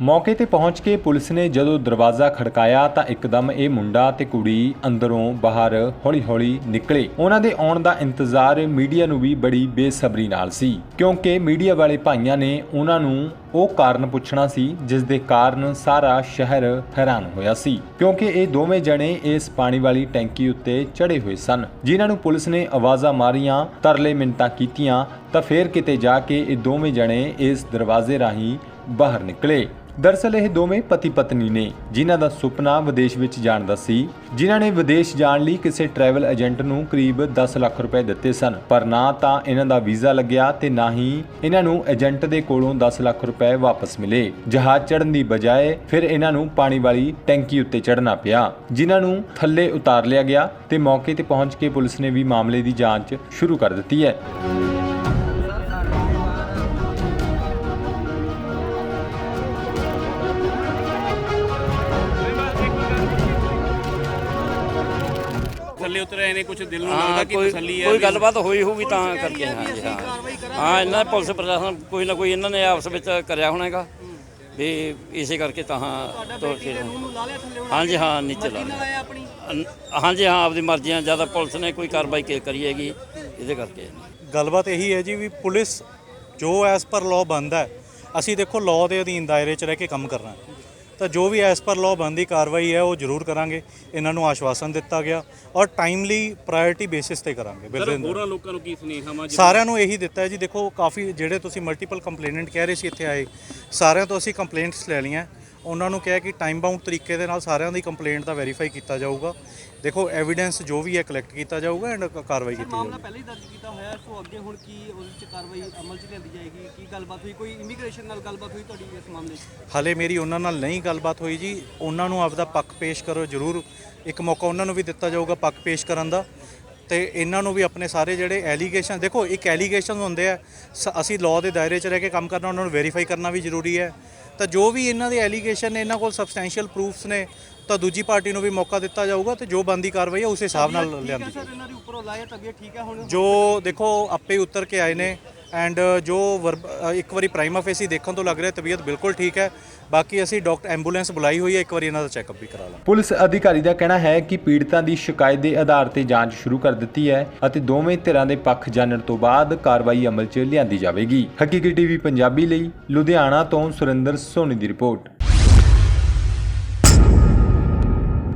ਮੌਕੇ ਤੇ ਪਹੁੰਚ ਕੇ ਪੁਲਿਸ ਨੇ ਜਦੋਂ ਦਰਵਾਜ਼ਾ ਖੜਕਾਇਆ ਤਾਂ ਇੱਕਦਮ ਇਹ ਮੁੰਡਾ ਤੇ ਕੁੜੀ ਅੰਦਰੋਂ ਬਾਹਰ ਹੌਲੀ-ਹੌਲੀ ਨਿਕਲੇ। ਉਹਨਾਂ ਦੇ ਆਉਣ ਦਾ ਇੰਤਜ਼ਾਰ ਮੀਡੀਆ ਨੂੰ ਵੀ ਬੜੀ ਬੇਸਬਰੀ ਨਾਲ ਸੀ, ਕਿਉਂਕਿ ਮੀਡੀਆ ਵਾਲੇ ਭਾਈਆਂ ਨੇ ਉਹਨਾਂ ਨੂੰ ਉਹ ਕਾਰਨ ਪੁੱਛਣਾ ਸੀ ਜਿਸ ਦੇ ਕਾਰਨ ਸਾਰਾ ਸ਼ਹਿਰ ਹੈਰਾਨ ਹੋਇਆ ਸੀ, ਕਿਉਂਕਿ ਇਹ ਦੋਵੇਂ ਜਣੇ ਇਸ ਪਾਣੀ ਵਾਲੀ ਟੈਂਕੀ ਉੱਤੇ ਚੜੇ ਹੋਏ ਸਨ। ਜਿਨ੍ਹਾਂ ਨੂੰ ਪੁਲਿਸ ਨੇ ਆਵਾਜ਼ਾਂ ਮਾਰੀਆਂ, ਤਰਲੇ ਮਿੰਟਾਂ ਕੀਤੀਆਂ, ਤਾਂ ਫੇਰ ਕਿਤੇ ਜਾ ਕੇ ਇਹ ਦੋਵੇਂ ਜਣੇ ਇਸ ਦਰਵਾਜ਼ੇ ਰਾਹੀਂ ਬਾਹਰ ਨਿਕਲੇ। ਦਰਸਲ ਇਹ ਦੋਵੇਂ ਪਤੀ ਪਤਨੀ ਨੇ ਜਿਨ੍ਹਾਂ ਦਾ ਸੁਪਨਾ ਵਿਦੇਸ਼ ਵਿੱਚ ਜਾਣ ਦਾ ਸੀ, ਜਿਨ੍ਹਾਂ ਨੇ ਵਿਦੇਸ਼ ਜਾਣ ਲਈ ਕਿਸੇ ਟਰੈਵਲ ਏਜੰਟ ਨੂੰ ਕਰੀਬ 10 ਲੱਖ ਰੁਪਏ ਦਿੱਤੇ ਸਨ। ਪਰ ਨਾ ਤਾਂ ਇਹਨਾਂ ਦਾ ਵੀਜ਼ਾ ਲੱਗਿਆ ਤੇ ਨਾ ਹੀ ਇਹਨਾਂ ਨੂੰ ਏਜੰਟ ਦੇ ਕੋਲੋਂ 10 ਲੱਖ ਰੁਪਏ ਵਾਪਸ ਮਿਲੇ। ਜਹਾਜ਼ ਚੜਨ ਦੀ ਬਜਾਏ ਫਿਰ ਇਹਨਾਂ ਨੂੰ ਪਾਣੀ ਵਾਲੀ ਟੈਂਕੀ ਉੱਤੇ ਚੜਨਾ ਪਿਆ, ਜਿਨ੍ਹਾਂ ਨੂੰ ਥੱਲੇ ਉਤਾਰ ਲਿਆ ਗਿਆ ਤੇ ਮੌਕੇ ਤੇ ਪਹੁੰਚ ਕੇ ਪੁਲਿਸ ਨੇ ਵੀ ਮਾਮਲੇ ਦੀ ਜਾਂਚ ਸ਼ੁਰੂ ਕਰ ਦਿੱਤੀ ਹੈ। ਥੱਲੇ ਉਤਰ ਆਏ ਨੇ ਕੁਝ ਦਿਲ ਨੂੰ ਹਾਂ ਲੱਗਦਾ ਕਿ ਕੋਈ ਤਸੱਲੀ ਹੈ ਕੋਈ ਵੀ- ਗੱਲਬਾਤ ਹੋਈ ਹੋਊਗੀ ਤਾਂ ਕਰਕੇ ਹਾਂ। ਹਾਂ ਹਾਂ ਇਹਨਾਂ ਪੁਲਿਸ ਪ੍ਰਸ਼ਾਸਨ ਕੋਈ ਨਾ ਕੋਈ ਇਹਨਾਂ ਨੇ ਆਪਸ ਵਿੱਚ ਕਰਿਆ ਹੋਣਾ ਹੈਗਾ। ਵੀ ਇਸੇ ਕਰਕੇ ਤਾਂ ਹਾਂ ਤੋੜ ਕੇ ਹਾਂਜੀ ਹਾਂ ਨੀਚੇ ਲਾ ਲਿਆ। ਅਨ- ਹਾਂਜੀ ਹਾਂ ਆਪਦੀ ਮਰਜ਼ੀ ਨਾਲ ਜ਼ਿਆਦਾ ਪੁਲਿਸ ਨੇ ਕੋਈ ਕਾਰਵਾਈ ਕੀ ਕਰੀ ਹੈਗੀ ਇਹਦੇ ਕਰਕੇ। ਗੱਲਬਾਤ ਇਹੀ ਹੈ ਜੀ ਵੀ ਪੁਲਿਸ ਜੋ ਐਸ ਪਰ ਲਾਅ ਬੰਦਾ ਹੈ ਅਸੀਂ ਦੇਖੋ ਲਾਅ ਦੇ ਅਧੀਨ ਦਾਇਰੇ 'ਚ ਰਹਿ ਕੇ ਕੰਮ ਕਰਨਾ ਹੈ। ਤਾਂ ਜੋ ਵੀ ਐਸ ਪਰ ਲਾਅ ਬੰਦੀ ਕਾਰਵਾਈ ਹੈ ਉਹ ਜ਼ਰੂਰ ਕਰਾਂਗੇ। ਇਹਨਾਂ ਨੂੰ ਆਸ਼ਵਾਸਨ ਦਿੱਤਾ ਗਿਆ ਔਰ ਟਾਈਮਲੀ ਪ੍ਰਾਇੋਰਟੀ ਬੇਸਿਸ ਤੇ ਕਰਾਂਗੇ। ਸਰ ਬਿਲਕੁਲ। ਹੋਰਾਂ ਲੋਕਾਂ ਨੂੰ ਕੀ ਸੁਨੇਹਾ ਵਾ? ਸਾਰਿਆਂ ਨੂੰ ਇਹੀ ਦਿੱਤਾ ਹੈ ਜੀ। ਦੇਖੋ ਕਾਫੀ ਜਿਹੜੇ ਤੁਸੀਂ ਮਲਟੀਪਲ ਕੰਪਲੇਨੈਂਟ ਕਹਿ ਰਹੇ ਸੀ ਇੱਥੇ ਆਏ ਸਾਰਿਆਂ ਤੋਂ ਅਸੀਂ ਕੰਪਲੇਂਟਸ ਲੈ ਲਈਆਂ। ਉਹਨਾਂ ਨੂੰ ਕਿਹਾ ਕਿ ਟਾਈਮ ਬਾਉਂਡ ਤਰੀਕੇ ਦੇ ਨਾਲ ਸਾਰਿਆਂ ਦੀ ਕੰਪਲੇਂਟ ਦਾ ਵੈਰੀਫਾਈ ਕੀਤਾ ਜਾਊਗਾ। ਦੇਖੋ ਐਵੀਡੈਂਸ ਜੋ ਵੀ ਹੈ ਕਲੈਕਟ ਕੀਤਾ ਜਾਊਗਾ ਐਂਡ ਕਾਰਵਾਈ ਕੀਤੀ ਮਾਮਲਾ ਜਾਊਗੀ। ਪਹਿਲਾਂ ਹੀ ਦਰਜ ਕੀਤਾ ਹੋਇਆ ਸੋ ਅੱਗੇ ਹੁਣ ਕੀ ਉਹਦੇ ਚ ਕਾਰਵਾਈ ਅਮਲ ਚ ਲਿਆਂਦੀ ਜਾਏਗੀ ਕੀ ਗੱਲਬਾਤ ਹੋਈ? ਕੋਈ ਇਮੀਗ੍ਰੇਸ਼ਨ ਨਾਲ ਗੱਲਬਾਤ ਹੋਈ ਤੁਹਾਡੀ ਇਸ ਮਾਮਲੇ 'ਚ? ਹਾਲੇ ਮੇਰੀ ਉਹਨਾਂ ਨਾਲ ਨਹੀਂ ਗੱਲਬਾਤ ਹੋਈ ਜੀ। ਉਹਨਾਂ ਨੂੰ ਆਪਦਾ ਪੱਖ ਪੇਸ਼ ਕਰੋ ਜ਼ਰੂਰ। ਇੱਕ ਮੌਕਾ ਉਹਨਾਂ ਨੂੰ ਵੀ ਦਿੱਤਾ ਜਾਊਗਾ ਪੱਖ ਪੇਸ਼ ਕਰਨ ਦਾ। ਤੇ ਇਹਨਾਂ ਨੂੰ ਵੀ ਆਪਣੇ ਸਾਰੇ ਜਿਹੜੇ ਐਲੀਗੇਸ਼ਨ ਦੇਖੋ ਇੱਕ ਐਲੀਗੇਸ਼ਨ ਹੁੰਦੇ ਆ। ਸ- ਅਸੀਂ ਲਾਅ ਦੇ ਦਾਇਰੇ 'ਚ ਰਹਿ ਕੇ ਕੰਮ ਕਰਨਾ ਉਹਨਾਂ ਨੂੰ ਵੈਰੀਫਾਈ ਕਰਨਾ ਵੀ ਜ਼ਰੂਰੀ ਹੈ। ਤਾਂ ਜੋ ਵੀ ਇਹਨਾਂ ਦੇ ਐਲੀਗੇਸ਼ਨ ਨੇ ਇਹਨਾਂ ਕੋਲ ਸਬਸਟੈਂਸ਼ੀਅਲ ਪ੍ਰੂਫਸ ਨੇ ਤਾਂ ਦੂਜੀ ਪਾਰਟੀ ਨੂੰ ਵੀ ਮੌਕਾ ਦਿੱਤਾ ਜਾਊਗਾ ਤੇ ਜੋ ਬੰਦੀ ਕਾਰਵਾਈ ਹੈ ਉਸ ਹਿਸਾਬ ਨਾਲ ਲਿਆਂਦੀ ਹੈ ਸਰ ਇਹਨਾਂ ਦੀ ਉੱਪਰੋਂ ਲਾਇਆ ਤਬੀਅਤ ਠੀਕ ਹੈ ਹੁਣ? ਜੋ ਦੇਖੋ ਆਪੇ ਉਤਰ ਕੇ ਆਏ ਨੇ। ਐਂਡ uh, ਜੋ uh, ਇੱਕ ਵਾਰੀ ਪ੍ਰਾਈਮਾ ਫੇਸੀ ਦੇਖਣ ਤੋਂ ਲੱਗ ਰਿਹਾ, ਤਬੀਅਤ ਬਿਲਕੁਲ ਠੀਕ ਹੈ। ਬਾਕੀ ਅਸੀਂ ਡਾਕਟਰ ਐਂਬੂਲੈਂਸ ਬੁਲਾਈ ਹੋਈ ਹੈ, ਇੱਕ ਵਾਰੀ ਇਹਨਾਂ ਦਾ ਚੈੱਕਅਪ ਵੀ ਕਰਾ ਲਾਂਗੇ। ਪੁਲਿਸ ਅਧਿਕਾਰੀ ਦਾ ਕਹਿਣਾ ਹੈ ਕਿ ਪੀੜਤਾਂ ਦੀ ਸ਼ਿਕਾਇਤ ਦੇ ਆਧਾਰ ਤੇ ਜਾਂਚ ਸ਼ੁਰੂ ਕਰ ਦਿੱਤੀ ਹੈ ਅਤੇ ਦੋਵੇਂ ਧਿਰਾਂ ਦੇ ਪੱਖ ਜਾਣਨ ਤੋਂ ਬਾਅਦ ਕਾਰਵਾਈ ਅਮਲ 'ਚ ਲਿਆਂਦੀ ਜਾਵੇਗੀ। ਹਕੀਕੀ ਟੀਵੀ ਪੰਜਾਬੀ ਲਈ, ਲੁਧਿਆਣਾ ਤੋਂ ਸੁਰਿੰਦਰ ਸੋਨੀ ਦੀ ਰਿਪੋਰਟ।